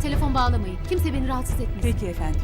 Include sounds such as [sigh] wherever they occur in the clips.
telefon bağlamayın. Kimse beni rahatsız etmesin. Peki efendim.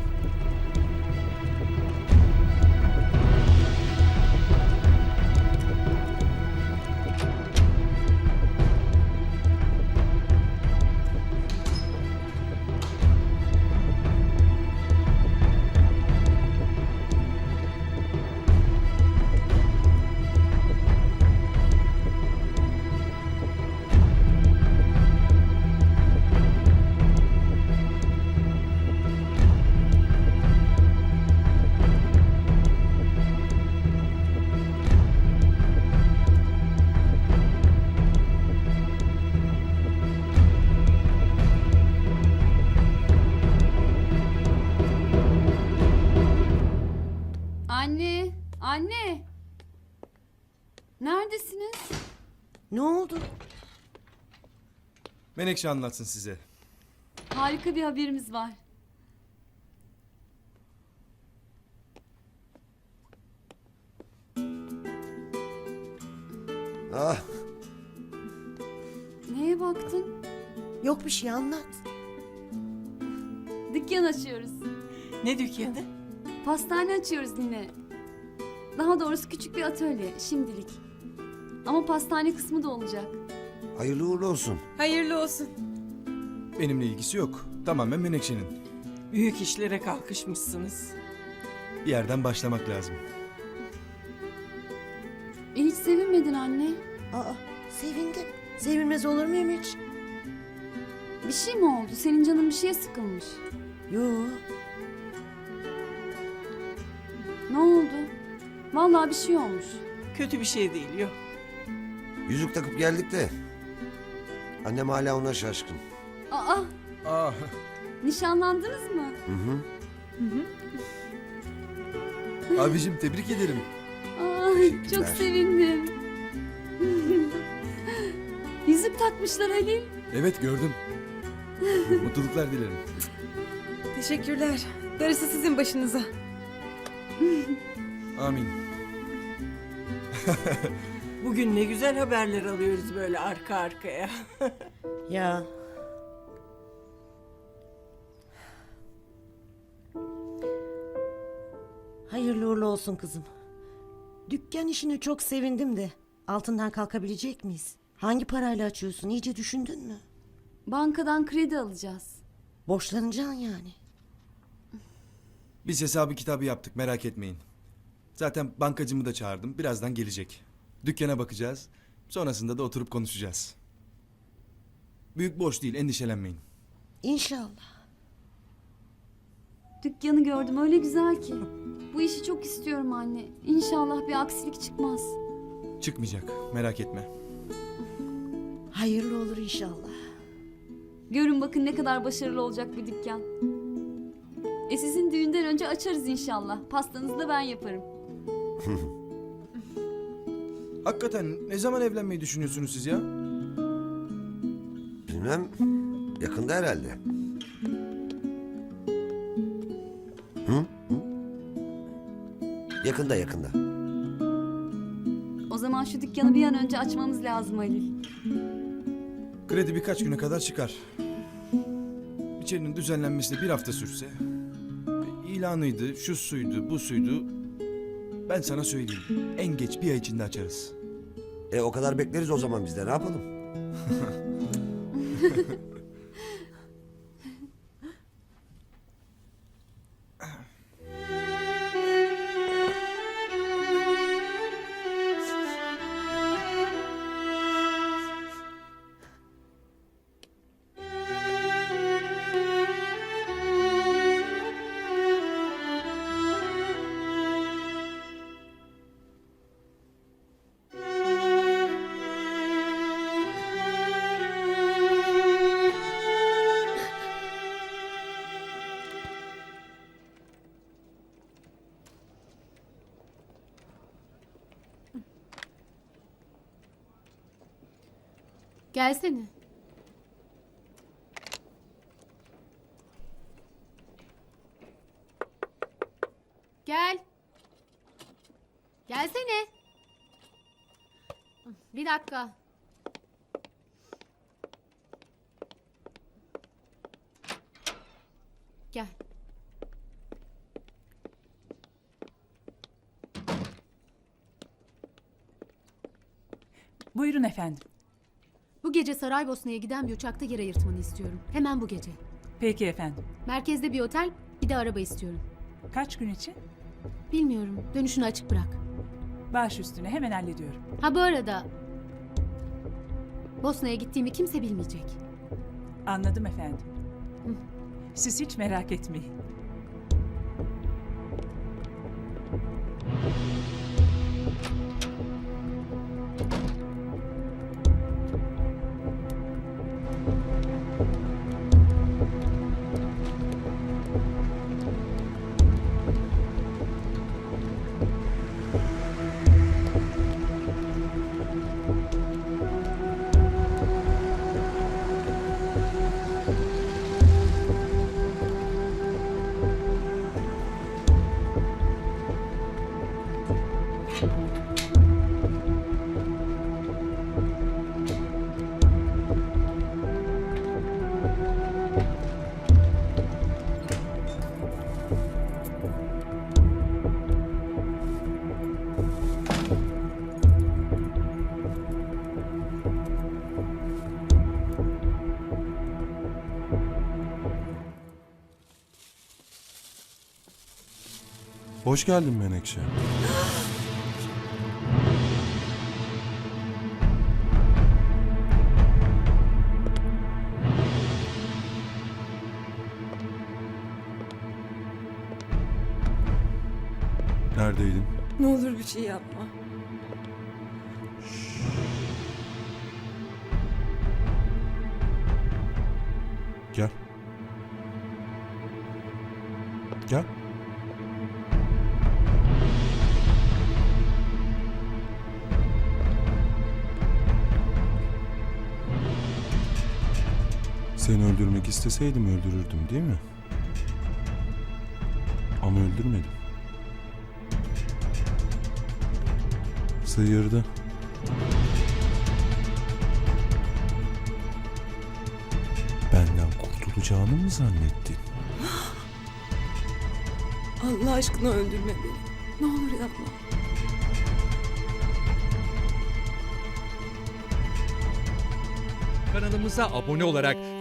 Neredesiniz? Ne oldu? Menekşe anlatsın size. Harika bir haberimiz var. Ah, Neye baktın? yok bir şey anlat. Dükkan açıyoruz. Ne dükkanı? Pastane açıyoruz yine. Daha doğrusu küçük bir atölye şimdilik. Ama pastane kısmı da olacak. Hayırlı uğurlu olsun. Hayırlı olsun. Benimle ilgisi yok. Tamamen Menekşe'nin. Büyük işlere kalkışmışsınız. Bir yerden başlamak lazım. E hiç sevinmedin anne. Aa, sevindim. Sevinmez olur muyum hiç? Bir şey mi oldu? Senin canın bir şeye sıkılmış. Yo, Ne oldu? Vallahi bir şey olmuş. Kötü bir şey değil yok. Yüzük takıp geldik de. Annem hala ona şaşkın. Aa, Aa, nişanlandınız mı? Hı hı. abicim tebrik ederim. Ay çok Teşekkürler. sevindim. Yüzük takmışlar Halil. Evet gördüm. Mutluluklar dilerim. Teşekkürler. Darısı sizin başınıza. Amin. [laughs] Bugün ne güzel haberler alıyoruz böyle arka arkaya. [laughs] ya. Hayırlı uğurlu olsun kızım. Dükkan işine çok sevindim de altından kalkabilecek miyiz? Hangi parayla açıyorsun? İyice düşündün mü? Bankadan kredi alacağız. Borçlanacaksın yani. Biz hesabı kitabı yaptık merak etmeyin. Zaten bankacımı da çağırdım. Birazdan gelecek. Dükkana bakacağız. Sonrasında da oturup konuşacağız. Büyük borç değil endişelenmeyin. İnşallah. Dükkanı gördüm öyle güzel ki. Bu işi çok istiyorum anne. İnşallah bir aksilik çıkmaz. Çıkmayacak merak etme. Hayırlı olur inşallah. Görün bakın ne kadar başarılı olacak bir dükkan. E sizin düğünden önce açarız inşallah. Pastanızı da ben yaparım. [laughs] Hakikaten ne zaman evlenmeyi düşünüyorsunuz siz ya? Bilmem. Yakında herhalde. Hı? Hı? Yakında yakında. O zaman şu dükkanı bir an önce açmamız lazım Halil. Kredi birkaç güne kadar çıkar. İçerinin düzenlenmesi de bir hafta sürse. ilanıydı, şu suydu, bu suydu. Ben sana söyleyeyim. En geç bir ay içinde açarız. E o kadar bekleriz o zaman biz de ne yapalım? [laughs] Gelsene. Gel. Gelsene. Bir dakika. Gel. Buyurun efendim. Gece Saraybosna'ya giden bir uçakta yer ayırtmanı istiyorum. Hemen bu gece. Peki efendim. Merkezde bir otel, bir de araba istiyorum. Kaç gün için? Bilmiyorum, dönüşünü açık bırak. Baş üstüne hemen hallediyorum. Ha bu arada... Bosna'ya gittiğimi kimse bilmeyecek. Anladım efendim. Siz hiç merak etmeyin. Hoş geldin Menekşe. Neredeydin? Ne olur bir şey yapma. Gel. Gel. Seni öldürmek isteseydim öldürürdüm değil mi? Ama öldürmedim. Sıyırdı. Benden kurtulacağını mı zannettin? Allah aşkına öldürme beni. Ne olur yapma. Kanalımıza abone olarak